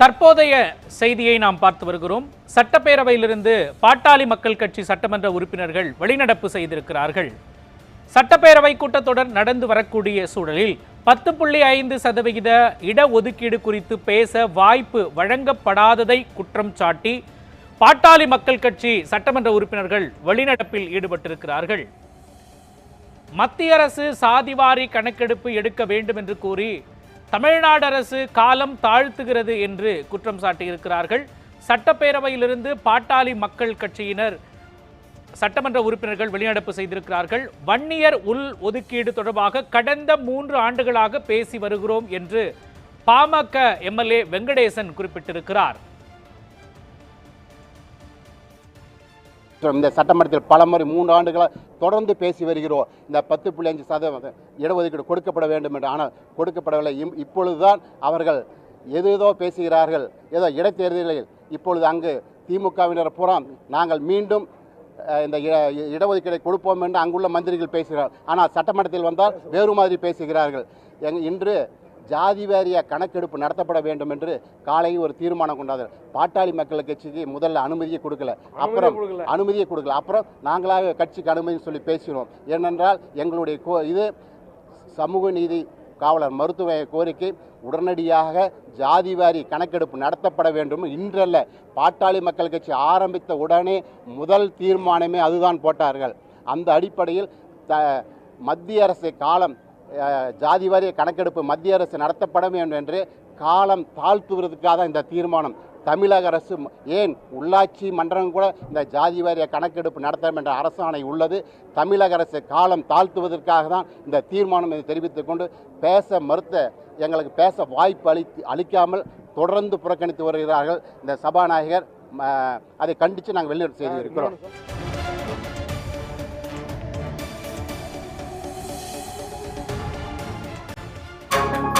தற்போதைய செய்தியை நாம் பார்த்து வருகிறோம். சட்டப்பேரவையிலிருந்து பாட்டாளி மக்கள் கட்சி சட்டமன்ற உறுப்பினர்கள் வெளிநடப்பு செய்திருக்கிறார்கள். சட்டப்பேரவை கூட்டத்தொடர் நடந்து வரக்கூடிய சூழலில் பத்து புள்ளி ஐந்து சதவிகித இடஒதுக்கீடு குறித்து பேச வாய்ப்பு வழங்கப்படாததை குற்றம் சாட்டி பாட்டாளி மக்கள் கட்சி சட்டமன்ற உறுப்பினர்கள் வெளிநடப்பில் ஈடுபட்டிருக்கிறார்கள். மத்திய அரசு சாதிவாரி கணக்கெடுப்பு எடுக்க வேண்டும் என்று கூறி தமிழ்நாடு அரசு காலம் தாழ்த்துகிறது என்று குற்றம் சாட்டியிருக்கிறார்கள். சட்டப்பேரவையிலிருந்து பாட்டாளி மக்கள் கட்சியினர் சட்டமன்ற உறுப்பினர்கள் வெளிநடப்பு செய்திருக்கிறார்கள். வன்னியர் உள் ஒதுக்கீடு தொடர்பாக கடந்த மூன்று ஆண்டுகளாக பேசி வருகிறோம் என்று பாமக எம்எல்ஏ வெங்கடேசன் குறிப்பிட்டிருக்கிறார். இந்த சட்டமன்றத்தில் பலமுறை மூன்று ஆண்டுகளாக தொடர்ந்து பேசி வருகிறோம். இந்த பத்து புள்ளி அஞ்சு சதவீதம் இடஒதுக்கீடு கொடுக்கப்பட வேண்டும் என்று. ஆனால் கொடுக்கப்படவில்லை. இம்- இப்பொழுதுதான் அவர்கள் எது ஏதோ பேசுகிறார்கள். ஏதோ இடைத்தேர்தலில் இப்பொழுது அங்கு திமுகவினர் புறம் நாங்கள் மீண்டும் இந்த இட- இடஒதுக்கீடை கொடுப்போம் என்று அங்குள்ள மந்திரிகள் பேசுகிறார்கள். ஆனால் சட்டமன்றத்தில் வந்தால் வேறு மாதிரி பேசுகிறார்கள். எங் இன்று ஜாதி வாரிய கணக்கெடுப்பு நடத்தப்பட வேண்டும் என்று காலை ஒரு தீர்மானம் கொண்டார்கள் பாட்டாளி மக்கள் கட்சிக்கு முதல்ல அனுமதியை கொடுக்கல. அப்புறம் அனுமதியை கொடுக்கல. அப்புறம் நாங்களாக கட்சிக்கு அனுமதி சொல்லி பேசினோம். ஏனென்றால் எங்களுடைய கோ- இது சமூக நீதி காவலர் மருத்துவ கோரிக்கை உடனடியாக ஜாதி வாரி கணக்கெடுப்பு நடத்தப்பட வேண்டும். இன்றல்ல பாட்டாளி மக்கள் கட்சி ஆரம்பித்த உடனே முதல் தீர்மானமே அதுதான் போட்டார்கள். அந்த அடிப்படையில் த மத்திய அரசு காலம் ஜாதி வாரிய கணக்கெடுப்பு மத்திய அரசு நடத்தப்பட வேண்டும் என்று காலம் தாழ்த்துவதற்காக தான் இந்த தீர்மானம். தமிழக அரசு ஏன் உள்ளாட்சி மன்றம் கூட இந்த ஜாதி வாரிய கணக்கெடுப்பு நடத்தம் என்ற அரசாணை உள்ளது. தமிழக அரசு காலம் தாழ்த்துவதற்காக தான் இந்த தீர்மானம் என்று தெரிவித்துக் கொண்டு பேச மறுத்த எங்களுக்கு பேச வாய்ப்பு அளித்து அளிக்காமல் தொடர்ந்து புறக்கணித்து வருகிறார்கள். இந்த சபாநாயகர் அதை கண்டித்து நாங்கள் வெளிநடப்பு செய்திருக்கிறோம்